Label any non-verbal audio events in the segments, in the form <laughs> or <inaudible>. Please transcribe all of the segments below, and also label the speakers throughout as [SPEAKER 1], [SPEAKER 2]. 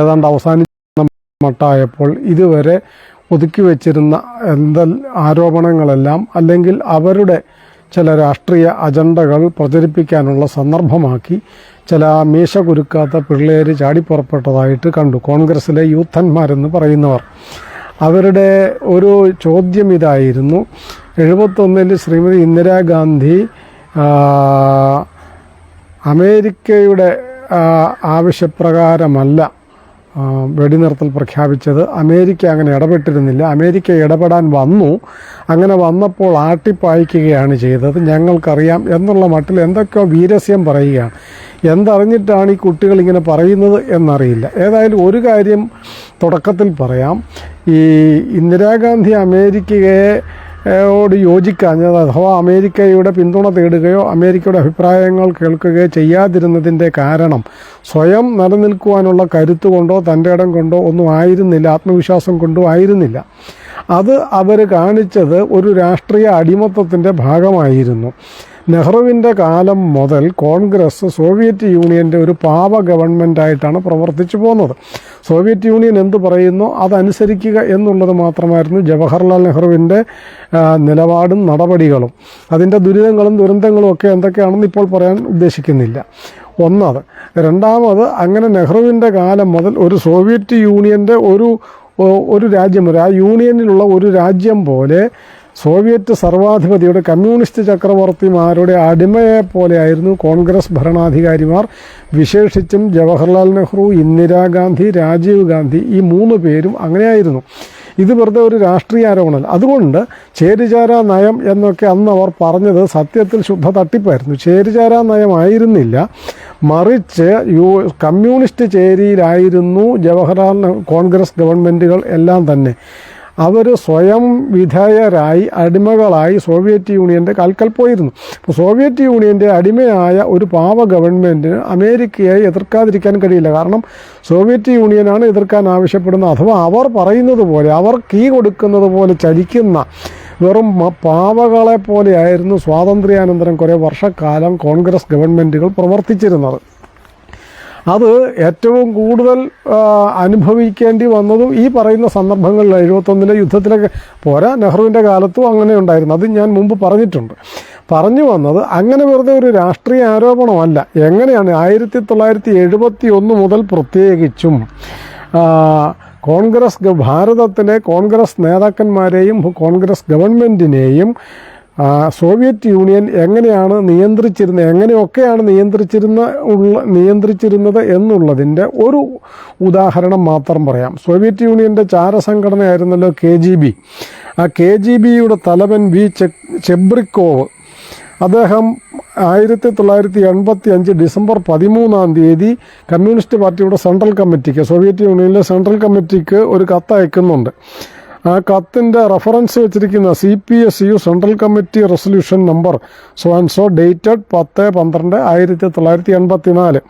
[SPEAKER 1] ഏതാണ്ട് അവസാനിച്ച മട്ടായപ്പോൾ ഇതുവരെ ഒതുക്കി വെച്ചിരുന്ന എന്ത ആരോപണങ്ങളെല്ലാം അല്ലെങ്കിൽ അവരുടെ ചില രാഷ്ട്രീയ അജണ്ടകൾ പ്രചരിപ്പിക്കാനുള്ള സന്ദർഭമാക്കി ചില മീശ കുരുക്കാത്ത പിള്ളേര് ചാടിപ്പുറപ്പെട്ടതായിട്ട് കണ്ടു. കോൺഗ്രസിലെ യൂത്തന്മാരെന്ന് പറയുന്നവർ. അവരുടെ ഒരു ചോദ്യം ഇതായിരുന്നു. എഴുപത്തൊന്നിൽ ശ്രീമതി ഇന്ദിരാഗാന്ധി അമേരിക്കയുടെ ആവശ്യപ്രകാരമല്ല വെടിനിർത്തൽ പ്രഖ്യാപിച്ചത്. അമേരിക്ക അങ്ങനെ ഇടപെട്ടിരുന്നില്ല. അമേരിക്ക ഇടപെടാൻ വന്നു. അങ്ങനെ വന്നപ്പോൾ ആട്ടിപ്പായിക്കുകയാണ് ചെയ്തത്. ഞങ്ങൾക്കറിയാം എന്നുള്ള മട്ടിൽ എന്തൊക്കെയോ വീരസ്യം പറയുകയാണ്. എന്തറിഞ്ഞിട്ടാണ് ഈ കുട്ടികൾ ഇങ്ങനെ പറയുന്നത് എന്നറിയില്ല. ഏതായാലും ഒരു കാര്യം തുടക്കത്തിൽ പറയാം. ഈ ഇന്ദിരാഗാന്ധി അമേരിക്കയെ യോട് യോജിക്കാഞ്ഞത് അഥവാ അമേരിക്കയുടെ പിന്തുണ തേടുകയോ അമേരിക്കയുടെ അഭിപ്രായങ്ങൾ കേൾക്കുകയോ ചെയ്യാതിരുന്നതിന്റെ കാരണം സ്വയം നിലനിൽക്കുവാനുള്ള കരുത്ത് കൊണ്ടോ തന്റെ ഇടം കൊണ്ടോ ഒന്നും ആയിരുന്നില്ല ആത്മവിശ്വാസം കൊണ്ടോ ആയിരുന്നില്ല. അത് അവർ കാണിച്ചത് ഒരു രാഷ്ട്രീയ അടിമത്തത്തിന്റെ ഭാഗമായിരുന്നു. നെഹ്റുവിന്റെ കാലം മുതൽ കോൺഗ്രസ് സോവിയറ്റ് യൂണിയന്റെ ഒരു പാവ ഗവൺമെന്റായിട്ടാണ് പ്രവർത്തിച്ചു പോകുന്നത്. സോവിയറ്റ് യൂണിയൻ എന്ത് പറയുന്നു? അതനുസരിക്കുക എന്നുള്ളത് മാത്രമായിരുന്നു ജവഹർലാൽ നെഹ്റുവിന്റെ നിലപാടും നടപടികളും. അതിന്റെ ദുരിതങ്ങളും ദുരന്തങ്ങളും ഒക്കെ എന്തൊക്കെയാണെന്ന് ഇപ്പോൾ പറയാൻ ഉദ്ദേശിക്കുന്നില്ല. ഒന്നത് രണ്ടാമത് അങ്ങനെ നെഹ്റുവിന്റെ കാലം മുതൽ ഒരു സോവിയറ്റ് യൂണിയന്റെ ഒരു ഒരു രാജ്യം ഒരു ആ യൂണിയനിലുള്ള ഒരു രാജ്യം പോലെ സോവിയറ്റ് സർവാധിപതിയുടെ കമ്മ്യൂണിസ്റ്റ് ചക്രവർത്തിമാരുടെ അടിമയെ പോലെയായിരുന്നു കോൺഗ്രസ് ഭരണാധികാരിമാർ. വിശേഷിച്ചും ജവഹർലാൽ നെഹ്റു ഇന്ദിരാഗാന്ധി രാജീവ് ഗാന്ധി ഈ മൂന്ന് പേരും അങ്ങനെയായിരുന്നു. ഇത് വെറുതെ ഒരു രാഷ്ട്രീയ ആരോപണമല്ല. അതുകൊണ്ട് ചേരിചാര നയം എന്നൊക്കെ അന്ന് അവർ പറഞ്ഞത് സത്യത്തിൽ ശുദ്ധ തട്ടിപ്പായിരുന്നു. ചേരിചാര നയമായിരുന്നില്ല. മറിച്ച് യു കമ്മ്യൂണിസ്റ്റ് ചേരിയിലായിരുന്നു ജവഹർലാൽ കോൺഗ്രസ് ഗവൺമെന്റുകൾ എല്ലാം തന്നെ. അവർ സ്വയം വിധേയരായി അടിമകളായി സോവിയറ്റ് യൂണിയന്റെ കൽക്കൽ പോയിരുന്നു. അപ്പോൾ സോവിയറ്റ് യൂണിയന്റെ അടിമയായ ഒരു പാവ ഗവൺമെന്റിന് അമേരിക്കയെ എതിർക്കാതിരിക്കാൻ കഴിയില്ല. കാരണം സോവിയറ്റ് യൂണിയനാണ് എതിർക്കാൻ ആവശ്യപ്പെടുന്നത്. അഥവാ അവർ പറയുന്നത് പോലെ അവർ കീ കൊടുക്കുന്നത് പോലെ ചലിക്കുന്ന വെറും പാവകളെ പോലെയായിരുന്നു സ്വാതന്ത്ര്യാനന്തരം കുറേ വർഷക്കാലം കോൺഗ്രസ് ഗവൺമെന്റുകൾ പ്രവർത്തിച്ചിരുന്നത്. അത് ഏറ്റവും കൂടുതൽ അനുഭവിക്കേണ്ടി വന്നതും ഈ പറയുന്ന സന്ദർഭങ്ങളിൽ എഴുപത്തൊന്നിലെ യുദ്ധത്തിലൊക്കെ പോരാ നെഹ്റുവിന്റെ കാലത്തും അങ്ങനെ ഉണ്ടായിരുന്നു. അത് ഞാൻ മുമ്പ് പറഞ്ഞിട്ടുണ്ട്. പറഞ്ഞു വന്നത് അങ്ങനെ വെറുതെ ഒരു രാഷ്ട്രീയ ആരോപണമല്ല. എങ്ങനെയാണ് ആയിരത്തി തൊള്ളായിരത്തി എഴുപത്തി ഒന്ന് മുതൽ പ്രത്യേകിച്ചും കോൺഗ്രസ് ഭാരതത്തിലെ കോൺഗ്രസ് നേതാക്കന്മാരെയും കോൺഗ്രസ് ഗവൺമെന്റിനെയും സോവിയറ്റ് യൂണിയൻ എങ്ങനെയാണ് നിയന്ത്രിച്ചിരുന്നത് എങ്ങനെയൊക്കെയാണ് നിയന്ത്രിച്ചിരുന്ന ഉള്ള നിയന്ത്രിച്ചിരുന്നത് എന്നുള്ളതിന്റെ ഒരു ഉദാഹരണം മാത്രം പറയാം. സോവിയറ്റ് യൂണിയന്റെ ചാരസംഘടനയായിരുന്നല്ലോ കെ ജി ബി. ആ കെ ജി ബിയുടെ തലവൻ വി ചെബ്രിക്കോവ്. അദ്ദേഹം ആയിരത്തി തൊള്ളായിരത്തി എൺപത്തി അഞ്ച് ഡിസംബർ പതിമൂന്നാം തീയതി കമ്മ്യൂണിസ്റ്റ് പാർട്ടിയുടെ സെൻട്രൽ കമ്മിറ്റിക്ക് സോവിയറ്റ് യൂണിയനിലെ സെൻട്രൽ കമ്മിറ്റിക്ക് ഒരു കത്ത് അയക്കുന്നുണ്ട് ആ കത്തിന്റെ റെഫറൻസ് വെച്ചിരിക്കുന്ന C P S U central committee resolution number so and so dated പത്ത് പന്ത്രണ്ട് ആയിരത്തി തൊള്ളായിരത്തി എൺപത്തി നാല്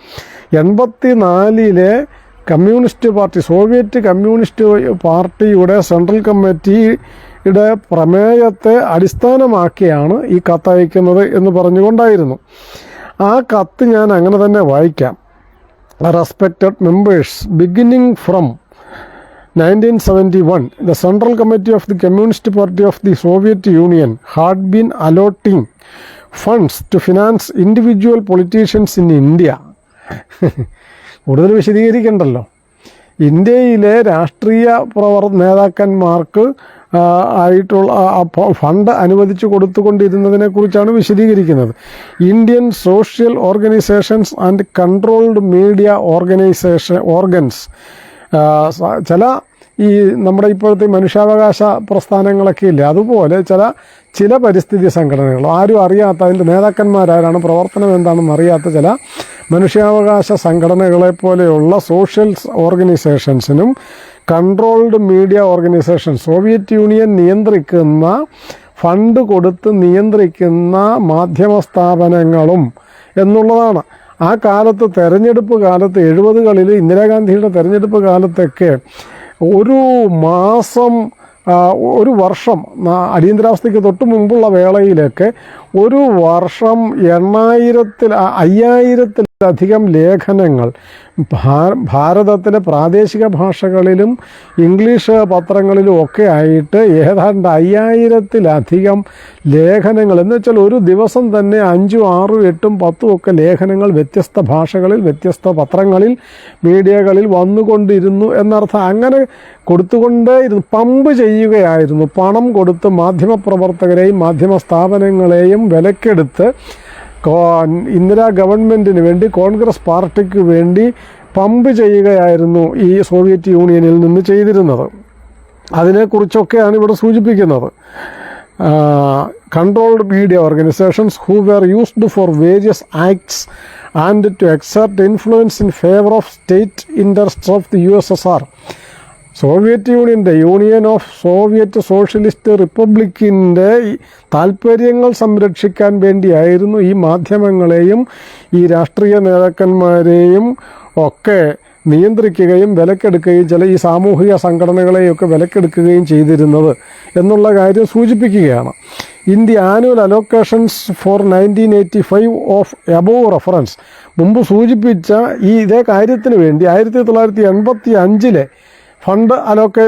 [SPEAKER 1] എൺപത്തി നാലിലെ കമ്മ്യൂണിസ്റ്റ് പാർട്ടി സോവിയറ്റ് കമ്മ്യൂണിസ്റ്റ് പാർട്ടിയുടെ സെൻട്രൽ കമ്മിറ്റിയുടെ പ്രമേയത്തെ അടിസ്ഥാനമാക്കിയാണ് ഈ കത്ത് അയക്കുന്നത് എന്ന് പറഞ്ഞുകൊണ്ടായിരുന്നു. ആ കത്ത് ഞാൻ അങ്ങനെ തന്നെ വായിക്കാം. Respected members beginning from 1971, the Central Committee of the Communist Party of the Soviet Union had been allotting funds to finance individual politicians in India. <laughs> കൂടുതൽ വിശദീകരിക്കണ്ടല്ലോ ഇന്ത്യയിലെ രാഷ്ട്രീയ പ്രവർ നേതാക്കന്മാർക്ക് ആയിട്ടുള്ള ഫണ്ട് അനുവദിച്ചു കൊടുത്തുകൊണ്ടിരുന്നതിനെക്കുറിച്ചാണ് വിശദീകരിക്കുന്നത് Indian social organisations and controlled media organisation organs ചില ഈ നമ്മുടെ ഇപ്പോഴത്തെ മനുഷ്യാവകാശ പ്രസ്ഥാനങ്ങളൊക്കെ ഇല്ലേ? അതുപോലെ ചില ചില പരിസ്ഥിതി സംഘടനകൾ ആരും അറിയാത്ത അതിന്റെ നേതാക്കന്മാരാരാണ് പ്രവർത്തനം എന്താണെന്ന് അറിയാത്ത ചില മനുഷ്യാവകാശ സംഘടനകളെ പോലെയുള്ള social ഓർഗനൈസേഷൻസിനും controlled media organisation Soviet union നിയന്ത്രിക്കുന്ന ഫണ്ട് കൊടുത്ത് നിയന്ത്രിക്കുന്ന മാധ്യമ സ്ഥാപനങ്ങളും എന്നുള്ളതാണ്. ആ കാലത്ത് തെരഞ്ഞെടുപ്പ് കാലത്ത് എഴുപതുകളിൽ ഇന്ദിരാഗാന്ധിയുടെ തെരഞ്ഞെടുപ്പ് കാലത്തൊക്കെ ഒരു മാസം ഒരു വർഷം അടിയന്തരാവസ്ഥയ്ക്ക് തൊട്ട് മുമ്പുള്ള വേളയിലൊക്കെ ഒരു വർഷം എണ്ണായിരത്തിൽ അയ്യായിരത്തിലധികം ലേഖനങ്ങൾ ഭാരതത്തിലെ പ്രാദേശിക ഭാഷകളിലും ഇംഗ്ലീഷ് പത്രങ്ങളിലും ഒക്കെ ആയിട്ട് ഏതാണ്ട് അയ്യായിരത്തിലധികം ലേഖനങ്ങൾ. എന്ന് വെച്ചാൽ ഒരു ദിവസം തന്നെ അഞ്ചും ആറും എട്ടും പത്തും ഒക്കെ ലേഖനങ്ങൾ വ്യത്യസ്ത ഭാഷകളിൽ വ്യത്യസ്ത പത്രങ്ങളിൽ മീഡിയകളിൽ വന്നുകൊണ്ടിരുന്നു എന്നർത്ഥം. അങ്ങനെ കൊടുത്തുകൊണ്ടേയിരുന്നു പമ്പ് ചെയ്യുകയായിരുന്നു. പണം കൊടുത്ത് മാധ്യമപ്രവർത്തകരെയും മാധ്യമ സ്ഥാപനങ്ങളെയും വിലക്കെടുത്ത് ഇന്ദിരാ ഗവൺമെന്റിന് വേണ്ടി കോൺഗ്രസ് പാർട്ടിക്ക് വേണ്ടി പമ്പ് ചെയ്യുകയായിരുന്നു ഈ സോവിയറ്റ് യൂണിയനിൽ നിന്ന് ചെയ്തിരുന്നത്. അതിനെക്കുറിച്ചൊക്കെയാണ് ഇവിടെ സൂചിപ്പിക്കുന്നത്. Controlled media organisations who were used for various acts and to exert influence in favour of state interest of the U S S R Soviet യൂണിയന്റെ യൂണിയൻ ഓഫ് സോവിയറ്റ് സോഷ്യലിസ്റ്റ് റിപ്പബ്ലിക്കിന്റെ താല്പര്യങ്ങൾ സംരക്ഷിക്കാൻ വേണ്ടിയായിരുന്നു ഈ മാധ്യമങ്ങളെയും ഈ രാഷ്ട്രീയ നേതാക്കന്മാരെയും ഒക്കെ നിയന്ത്രിക്കുകയും വിലക്കെടുക്കുകയും ചില ഈ സാമൂഹിക സംഘടനകളെയൊക്കെ വിലക്കെടുക്കുകയും ചെയ്തിരുന്നത് എന്നുള്ള കാര്യം സൂചിപ്പിക്കുകയാണ്. The annual allocations for nineteen eighty five of above reference മുമ്പ് സൂചിപ്പിച്ച ഈ ഇതേ കാര്യത്തിന് വേണ്ടി ആയിരത്തി തൊള്ളായിരത്തി എൺപത്തി അഞ്ചിലെ ഫണ്ട് അലോക്കേ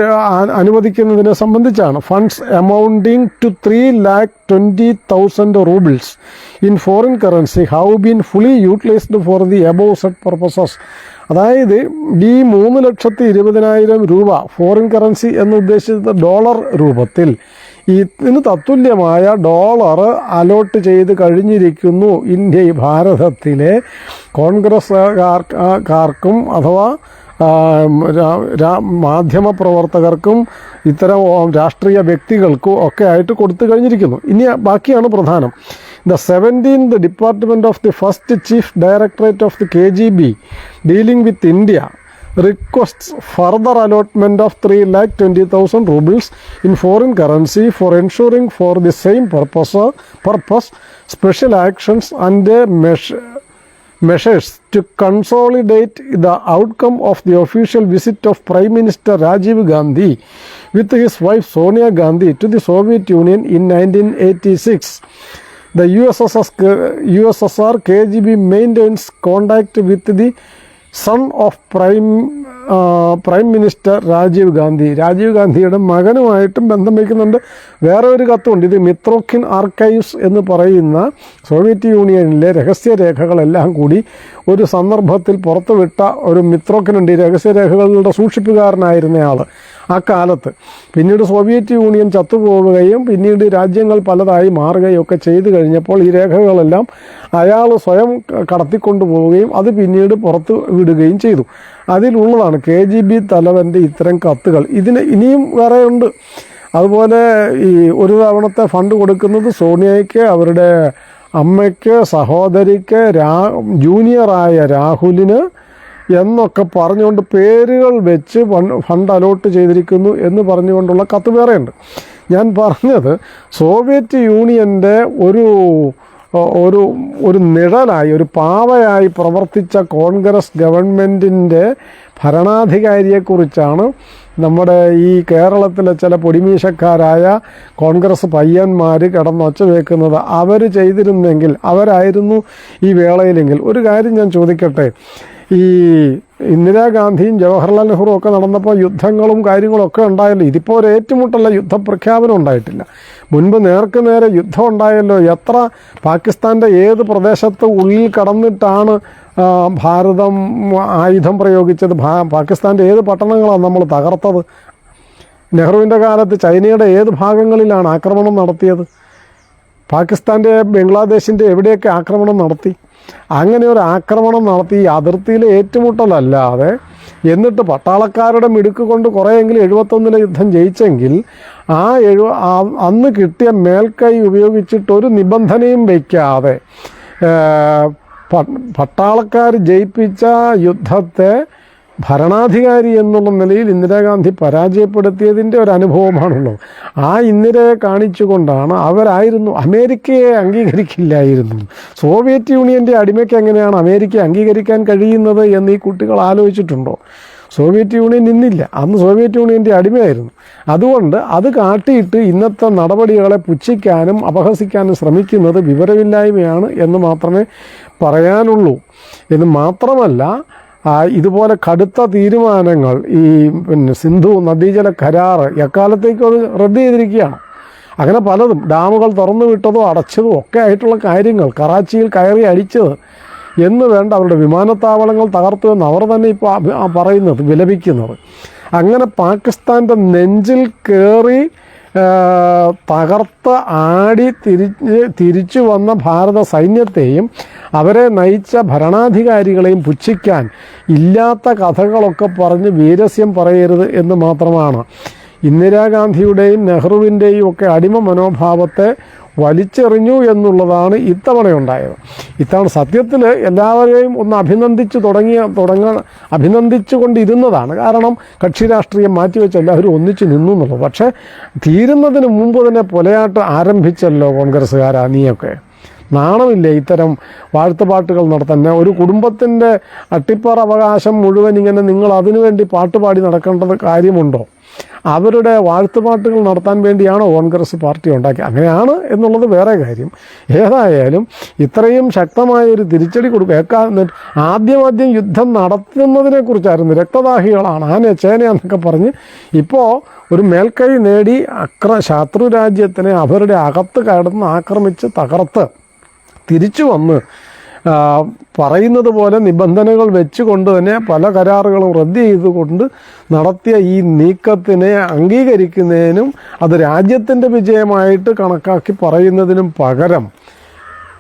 [SPEAKER 1] അനുവദിക്കുന്നതിനെ സംബന്ധിച്ചാണ്. Funds amounting to three lakh twenty thousand roubles in foreign currency have been fully utilised for the above set purposes അതായത് ഈ മൂന്ന് ലക്ഷത്തി ഇരുപതിനായിരം രൂപ ഫോറിൻ കറൻസി എന്ന് ഉദ്ദേശിച്ചത് ഡോളർ രൂപത്തിൽ. ഇതിന് തത്തുല്യമായ ഡോളർ അലോട്ട് ചെയ്ത് കഴിഞ്ഞിരിക്കുന്നു ഇന്ത്യ ഭാരതത്തിലെ കോൺഗ്രസ്സുകാർക്കും അഥവാ ആ, പ്രവർത്തകർക്കും ഇത്തരം രാഷ്ട്രീയ വ്യക്തികൾക്കും ഒക്കെ ആയിട്ട് കൊടുത്തു കഴിഞ്ഞിരിക്കുന്നു ഇനി ബാക്കിയാണ് പ്രധാനം the seventeen the department of the first chief directorate of the K G B dealing with India requests further allotment of 3 lakh 20,000 rubles in foreign currency for ensuring for the same purpose, purpose special and uh, measure, measures to consolidate the outcome of the official visit of Prime Minister Rajiv Gandhi with his wife Sonia Gandhi to the Soviet Union in 1986. The USSR, USSR KGB maintains contact with the son of Prime prime minister Rajiv Gandhi. Rajiv ഗാന്ധിയുടെ മകനുമായിട്ടും ബന്ധം വയ്ക്കുന്നുണ്ട്. വേറെ ഒരു കത്തുണ്ട്. ഇത് മിത്രോക്കിൻ archives എന്ന് പറയുന്ന Soviet യൂണിയനിലെ രഹസ്യരേഖകളെല്ലാം കൂടി ഒരു സന്ദർഭത്തിൽ പുറത്തുവിട്ട ഒരു മിത്രോക്കിനുണ്ട്. ഈ രഹസ്യരേഖകളുടെ സൂക്ഷിപ്പുകാരനായിരുന്നയാൾ ആ കാലത്ത്. പിന്നീട് സോവിയറ്റ് യൂണിയൻ ചത്തുപോവുകയും പിന്നീട് രാജ്യങ്ങൾ പലതായി മാറുകയും ഒക്കെ ചെയ്തു കഴിഞ്ഞപ്പോൾ ഈ രേഖകളെല്ലാം അയാൾ സ്വയം കടത്തിക്കൊണ്ടു പോവുകയും അത് പിന്നീട് പുറത്ത് വിടുകയും ചെയ്തു. അതിലുള്ളതാണ് കെ ജി ബി തലവന്റെ ഇത്തരം കത്തുകൾ. ഇതിന് ഇനിയും വേറെ ഉണ്ട് അതുപോലെ ഈ ഒരു തവണത്തെ ഫണ്ട് കൊടുക്കുന്നത് സോണിയയ്ക്ക് അവരുടെ അമ്മയ്ക്ക് സഹോദരിക്ക് രാ ജൂനിയറായ രാഹുലിന് എന്നൊക്കെ പറഞ്ഞുകൊണ്ട് പേരുകൾ വെച്ച് ഫണ്ട് അലോട്ട് ചെയ്തിരിക്കുന്നു എന്ന് പറഞ്ഞുകൊണ്ടുള്ള കത്ത് വേറെയുണ്ട്. ഞാൻ പറഞ്ഞത് സോവിയറ്റ് യൂണിയന്റെ ഒരു ഒരു ഒരു നിഴലായി ഒരു പാവയായി പ്രവർത്തിച്ച കോൺഗ്രസ് ഗവൺമെന്റിന്റെ ഭരണാധികാരിയെക്കുറിച്ചാണ് നമ്മുടെ ഈ കേരളത്തിലെ ചില പൊടിമീശക്കാരായ കോൺഗ്രസ് പയ്യന്മാർ കിടന്നൊച്ച വെക്കുന്നത് അവർ ചെയ്തിരുന്നെങ്കിൽ അവരായിരുന്നു ഈ വേളയിലെങ്കിൽ. ഒരു കാര്യം ഞാൻ ചോദിക്കട്ടെ? ഈ ഇന്ദിരാഗാന്ധിയും ജവഹർലാൽ നെഹ്റുവും ഒക്കെ നടന്നപ്പോൾ യുദ്ധങ്ങളും കാര്യങ്ങളും ഒക്കെ ഉണ്ടായല്ലോ. ഇതിപ്പോൾ ഒരു ഏറ്റുമുട്ടല്ല യുദ്ധപ്രഖ്യാപനം ഉണ്ടായിട്ടില്ല. മുൻപ് നേർക്ക് നേരെ യുദ്ധം ഉണ്ടായല്ലോ. എത്ര പാകിസ്ഥാന്റെ ഏത് പ്രദേശത്ത് ഉള്ളിൽ കടന്നിട്ടാണ് ഭാരതം ആയുധം പ്രയോഗിച്ചത്? പാകിസ്ഥാന്റെ ഏത് പട്ടണങ്ങളാണ് നമ്മൾ തകർത്തത്? നെഹ്റുവിന്റെ കാലത്ത് ചൈനയുടെ ഏത് ഭാഗങ്ങളിലാണ് ആക്രമണം നടത്തിയത്? പാകിസ്ഥാന്റെ ബംഗ്ലാദേശിന്റെ എവിടെയൊക്കെ ആക്രമണം നടത്തി? അങ്ങനെ ഒരു ആക്രമണം നടത്തി അതിർത്തിയിലെ ഏറ്റുമുട്ടലല്ലാതെ എന്നിട്ട് പട്ടാളക്കാരുടെ മിടുക്ക് കൊണ്ട് കുറേയെങ്കിലും എഴുപത്തൊന്നിലെ യുദ്ധം ജയിച്ചെങ്കിൽ ആ എഴു അന്ന് കിട്ടിയ മേൽക്കൈ ഉപയോഗിച്ചിട്ട് ഒരു നിബന്ധനയും വയ്ക്കാതെ പട്ടാളക്കാർ ജയിപ്പിച്ച യുദ്ധത്തെ ഭരണാധികാരി എന്നുള്ള നിലയിൽ ഇന്ദിരാഗാന്ധി പരാജയപ്പെടുത്തിയതിന്റെ ഒരു അനുഭവമാണുള്ളത് ആ ഇന്ദിരയെ കാണിച്ചുകൊണ്ടാണ് അവരായിരുന്നു അമേരിക്കയെ അംഗീകരിക്കില്ലായിരുന്നു. സോവിയറ്റ് യൂണിയന്റെ അടിമയ്ക്ക് എങ്ങനെയാണ് അമേരിക്ക അംഗീകരിക്കാൻ കഴിയുന്നത് എന്ന് ഈ കുട്ടികൾ ആലോചിച്ചിട്ടുണ്ടോ? സോവിയറ്റ് യൂണിയൻ ഇന്നില്ല അന്ന് സോവിയറ്റ് യൂണിയന്റെ അടിമയായിരുന്നു. അതുകൊണ്ട് അത് കാട്ടിയിട്ട് ഇന്നത്തെ നടപടികളെ പുച്ഛിക്കാനും അപഹസിക്കാനും ശ്രമിക്കുന്നത് വിവരമില്ലായ്മയാണ് എന്ന് മാത്രമേ പറയാനുള്ളൂ. എന്ന് മാത്രമല്ല ഇതുപോലെ കടുത്ത തീരുമാനങ്ങൾ ഈ പിന്നെ സിന്ധു നദീജല കരാറ് എക്കാലത്തേക്കും അത് റദ്ദ് ചെയ്തിരിക്കുകയാണ്. അങ്ങനെ പലതും ഡാമുകൾ തുറന്നു വിട്ടതോ അടച്ചതോ ഒക്കെ ആയിട്ടുള്ള കാര്യങ്ങൾ കറാച്ചിയിൽ കയറി അടിച്ചത് എന്ന് വേണ്ട അവരുടെ വിമാനത്താവളങ്ങൾ തകർത്തു എന്ന് അവർ തന്നെ ഇപ്പോൾ പറയുന്നത് വിലപിക്കുന്നത്. അങ്ങനെ പാകിസ്ഥാന്റെ നെഞ്ചിൽ കയറി തകർത്ത് ആടി തിരിച്ച് തിരിച്ചു വന്ന ഭാരത സൈന്യത്തെയും അവരെ നയിച്ച ഭരണാധികാരികളെയും പുച്ഛിക്കാൻ ഇല്ലാത്ത കഥകളൊക്കെ പറഞ്ഞ് വീരസ്യം പറയരുത് എന്ന് മാത്രമാണ്. ഇന്ദിരാഗാന്ധിയുടെയും നെഹ്റുവിന്റെയും ഒക്കെ അടിമ മനോഭാവത്തെ വലിച്ചെറിഞ്ഞു എന്നുള്ളതാണ് ഇത്തവണയുണ്ടായത്. ഇത്തവണ സത്യത്തിൽ എല്ലാവരെയും ഒന്ന് അഭിനന്ദിച്ച് തുടങ്ങിയ തുടങ്ങാൻ അഭിനന്ദിച്ചു കൊണ്ടിരുന്നതാണ് കാരണം കക്ഷി രാഷ്ട്രീയം മാറ്റിവെച്ച് എല്ലാവരും ഒന്നിച്ചു നിന്നു എന്നുള്ളത് പക്ഷേ തീരുന്നതിന് മുമ്പ് തന്നെ പൊലയാട്ട് ആരംഭിച്ചല്ലോ കോൺഗ്രസ്സുകാരാ നീയൊക്കെ നാണമില്ലേ ഇത്തരം വാഴ്ത്തുപാട്ടുകൾ നടത്താൻ? ഒരു കുടുംബത്തിന്റെ അട്ടിപ്പറ അവകാശം മുഴുവൻ ഇങ്ങനെ നിങ്ങൾ അതിനുവേണ്ടി പാട്ടുപാടി നടക്കേണ്ടത് കാര്യമുണ്ടോ? അവരുടെ വാഴ്ത്തുപാട്ടുകൾ നടത്താൻ വേണ്ടിയാണോ കോൺഗ്രസ് പാർട്ടി ഉണ്ടാക്കിയത്? അങ്ങനെയാണ് എന്നുള്ളത് വേറെ കാര്യം. ഏതായാലും ഇത്രയും ശക്തമായ ഒരു തിരിച്ചടി കൊടുക്കുക ആദ്യമാദ്യം ആദ്യം ആദ്യം യുദ്ധം നടത്തുന്നതിനെക്കുറിച്ചായിരുന്നു. രക്തദാഹികളാണ്. ആന ചേന എന്നൊക്കെ പറഞ്ഞ് ഇപ്പോൾ ഒരു മേൽക്കൈ നേടി അക്ര ശത്രു രാജ്യത്തിനെ അവരുടെ അകത്ത് കടന്ന് ആക്രമിച്ച് തകർത്ത് തിരിച്ചു വന്ന് പറയുന്നത് പോലെ നിബന്ധനകൾ വെച്ചുകൊണ്ട് തന്നെ പല കരാറുകളും റദ്ദ് ചെയ്തുകൊണ്ട് നടത്തിയ ഈ നീക്കത്തിനെ അംഗീകരിക്കുന്നതിനും അത് രാജ്യത്തിന്റെ വിജയമായിട്ട് കണക്കാക്കി പറയുന്നതിനും പകരം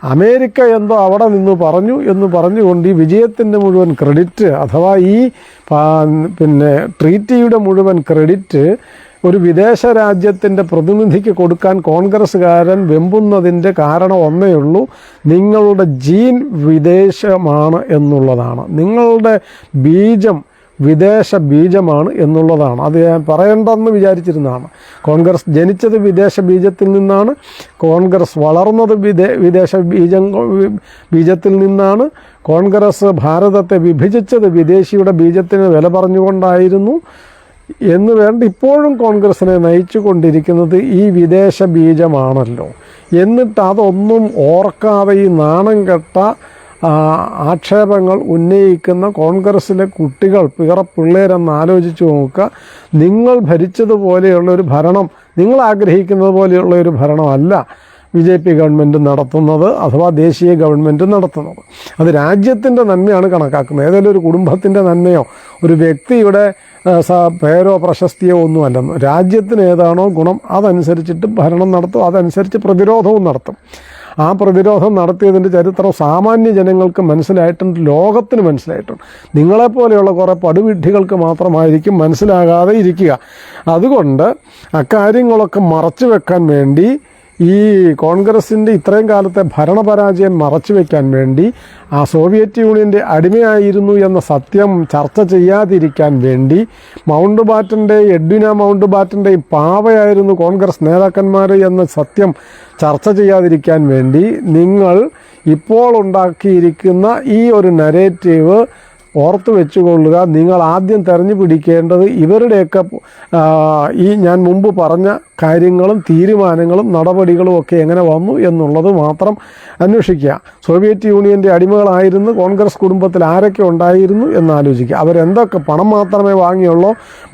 [SPEAKER 1] അമേരിക്ക എന്തോ അവിടെ നിന്ന് പറഞ്ഞു എന്ന് പറഞ്ഞുകൊണ്ട് ഈ വിജയത്തിന്റെ മുഴുവൻ ക്രെഡിറ്റ് അഥവാ ഈ പിന്നെ ട്രീറ്റിയുടെ മുഴുവൻ ക്രെഡിറ്റ് ഒരു വിദേശ രാജ്യത്തിന്റെ പ്രതിനിധിക്ക് കൊടുക്കാൻ കോൺഗ്രസ്സുകാരൻ വെമ്പുന്നതിന്റെ കാരണം ഒന്നേ ഉള്ളൂ. നിങ്ങളുടെ ജീൻ വിദേശമാണ് എന്നുള്ളതാണ്. നിങ്ങളുടെ ബീജം വിദേശ ബീജമാണ് എന്നുള്ളതാണ്. അത് ഞാൻ പറയണ്ടെന്ന് വിചാരിച്ചിരുന്നതാണ്. കോൺഗ്രസ് ജനിച്ചത് വിദേശ ബീജത്തിൽ നിന്നാണ്. കോൺഗ്രസ് വളർന്നത് വിദേ വിദേശ ബീജം ബീജത്തിൽ നിന്നാണ്. കോൺഗ്രസ് ഭാരതത്തെ വിഭജിച്ചത് വിദേശിയുടെ ബീജത്തിന് വില പറഞ്ഞുകൊണ്ടായിരുന്നു. എന്ന് വേണ്ട ഇപ്പോഴും കോൺഗ്രസിനെ നയിച്ചു കൊണ്ടിരിക്കുന്നത് ഈ വിദേശ ബീജമാണല്ലോ. എന്നിട്ട് അതൊന്നും ഓർക്കാതെ ഈ നാണം കെട്ട ആക്ഷേപങ്ങൾ ഉന്നയിക്കുന്ന കോൺഗ്രസ്സിലെ കുട്ടികൾ പിറ പിള്ളേരെന്ന് ആലോചിച്ച് നോക്കുക. നിങ്ങൾ ഭരിച്ചതുപോലെയുള്ള ഒരു ഭരണം നിങ്ങൾ ആഗ്രഹിക്കുന്നത് പോലെയുള്ള ഒരു ഭരണമല്ല. ബി ജെ പി ഗവൺമെന്റ് നടത്തുന്നത് അഥവാ ദേശീയ ഗവൺമെന്റ് നടത്തുന്നത്. അത് രാജ്യത്തിന്റെ നന്മയാണ് കണക്കാക്കുന്നത്. ഏതെങ്കിലും ഒരു കുടുംബത്തിന്റെ നന്മയോ ഒരു വ്യക്തിയുടെ പേരോ പ്രശസ്തിയോ ഒന്നുമല്ല. രാജ്യത്തിന് ഏതാണോ ഗുണം അതനുസരിച്ചിട്ട് ഭരണം നടത്തും അതനുസരിച്ച് പ്രതിരോധവും നടത്തും. ആ പ്രതിരോധം നടത്തിയതിന്റെ ചരിത്രം സാമാന്യ ജനങ്ങൾക്ക് മനസ്സിലായിട്ടുണ്ട് ലോകത്തിന് മനസ്സിലായിട്ടുണ്ട്. നിങ്ങളെപ്പോലെയുള്ള കുറേ പടുവിഡ്ഢികൾക്ക് മാത്രമായിരിക്കും മനസ്സിലാകാതെ ഇരിക്കുക. അതുകൊണ്ട് അക്കാര്യങ്ങളൊക്കെ മറച്ചു വെക്കാൻ വേണ്ടി ഈ കോൺഗ്രസിന്റെ ഇത്രയും കാലത്തെ ഭരണപരാജയം മറച്ചു വെക്കാൻ വേണ്ടി ആ സോവിയറ്റ് യൂണിയന്റെ അടിമയായിരുന്നു എന്ന സത്യം ചർച്ച ചെയ്യാതിരിക്കാൻ വേണ്ടി മൗണ്ട് ബാറ്റന്റെ എഡ്വിന മൗണ്ട് ബാറ്റന്റെയും പാവയായിരുന്നു കോൺഗ്രസ് നേതാക്കന്മാർ എന്ന സത്യം ചർച്ച ചെയ്യാതിരിക്കാൻ വേണ്ടി നിങ്ങൾ ഇപ്പോൾ ഉണ്ടാക്കിയിരിക്കുന്ന ഈ ഒരു നരേറ്റീവ് ഓർത്ത് വെച്ചുകൊള്ളുക. നിങ്ങൾ ആദ്യം തെരഞ്ഞു പിടിക്കേണ്ടത് ഇവരുടെയൊക്കെ ഈ ഞാൻ മുമ്പ് പറഞ്ഞ കാര്യങ്ങളും തീരുമാനങ്ങളും നടപടികളും ഒക്കെ എങ്ങനെ വന്നു എന്നുള്ളത് മാത്രം അന്വേഷിക്കുക. സോവിയറ്റ് യൂണിയന്റെ അടിമകളായിരുന്നു. കോൺഗ്രസ് കുടുംബത്തിൽ ആരൊക്കെ ഉണ്ടായിരുന്നു എന്നാലോചിക്കുക. അവരെന്തൊക്കെ പണം മാത്രമേ വാങ്ങിയുള്ളൂ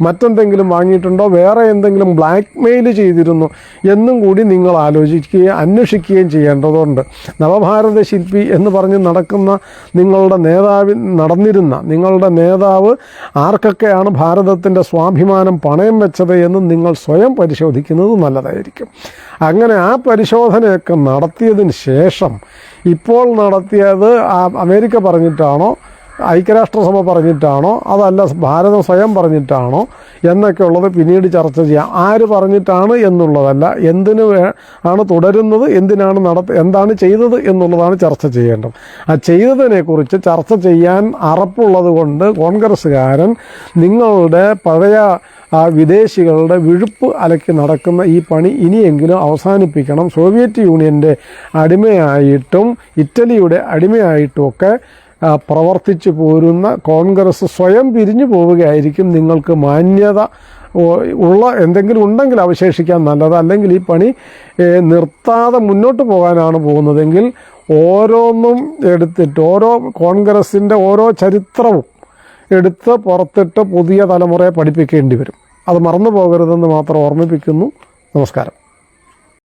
[SPEAKER 1] മറ്റെന്തെങ്കിലും വാങ്ങിയിട്ടുണ്ടോ വേറെ എന്തെങ്കിലും ബ്ലാക്ക് മെയിൽ ചെയ്തിരുന്നു എന്നും കൂടി നിങ്ങൾ ആലോചിക്കുകയും അന്വേഷിക്കുകയും ചെയ്യേണ്ടതുണ്ട്. നവഭാരത ശില്പി എന്ന് പറഞ്ഞ് നടക്കുന്ന നിങ്ങളുടെ നേതാവിൽ നടന്നിരുന്ന നിങ്ങളുടെ നേതാവ് ആർക്കൊക്കെയാണ് ഭാരതത്തിന്റെ സ്വാഭിമാനം പണയം വെച്ചത് എന്ന് നിങ്ങൾ സ്വയം പരിശോധിക്കുന്നത് നല്ലതായിരിക്കും. അങ്ങനെ ആ പരിശോധനയൊക്കെ നടത്തിയതിന് ശേഷം ഇപ്പോൾ നടത്തിയത് അമേരിക്ക പറഞ്ഞിട്ടാണോ ഐക്യരാഷ്ട്രസഭ പറഞ്ഞിട്ടാണോ? അതല്ല ഭാരതം സ്വയം പറഞ്ഞിട്ടാണോ? എന്നൊക്കെ ഉള്ളത് പിന്നീട് ചർച്ച ചെയ്യാം. ആര് പറഞ്ഞിട്ടാണ് എന്നുള്ളതല്ല എന്തിനു ആണ് തുടരുന്നത് എന്തിനാണ് നടത്ത എന്താണ് ചെയ്തത് എന്നുള്ളതാണ് ചർച്ച ചെയ്യേണ്ടത്. ആ ചെയ്തതിനെക്കുറിച്ച് ചർച്ച ചെയ്യാൻ അറപ്പുള്ളത് കൊണ്ട് കോൺഗ്രസ്സുകാരൻ നിങ്ങളുടെ പഴയ ആ വിദേശികളുടെ വിഴുപ്പ് അലക്കി നടക്കുന്ന ഈ പണി ഇനിയെങ്കിലും അവസാനിപ്പിക്കണം. സോവിയറ്റ് യൂണിയന്റെ അടിമയായിട്ടും ഇറ്റലിയുടെ അടിമയായിട്ടുമൊക്കെ പ്രവർത്തിച്ചു പോരുന്ന കോൺഗ്രസ് സ്വയം പിരിഞ്ഞു പോവുകയായിരിക്കും നിങ്ങൾക്ക് മാന്യത ഉള്ള എന്തെങ്കിലും ഉണ്ടെങ്കിൽ അവശേഷിക്കാൻ നല്ലത്. അല്ലെങ്കിൽ ഈ പണി നിർത്താതെ മുന്നോട്ട് പോകാനാണ് പോകുന്നതെങ്കിൽ ഓരോന്നും എടുത്തിട്ട് ഓരോ കോൺഗ്രസിന്റെ ഓരോ ചരിത്രവും എടുത്ത് പുറത്തിട്ട് പുതിയ തലമുറയെ പഠിപ്പിക്കേണ്ടി വരും. അത് മറന്നു പോകരുതെന്ന് മാത്രം ഓർമ്മിപ്പിക്കുന്നു. നമസ്കാരം.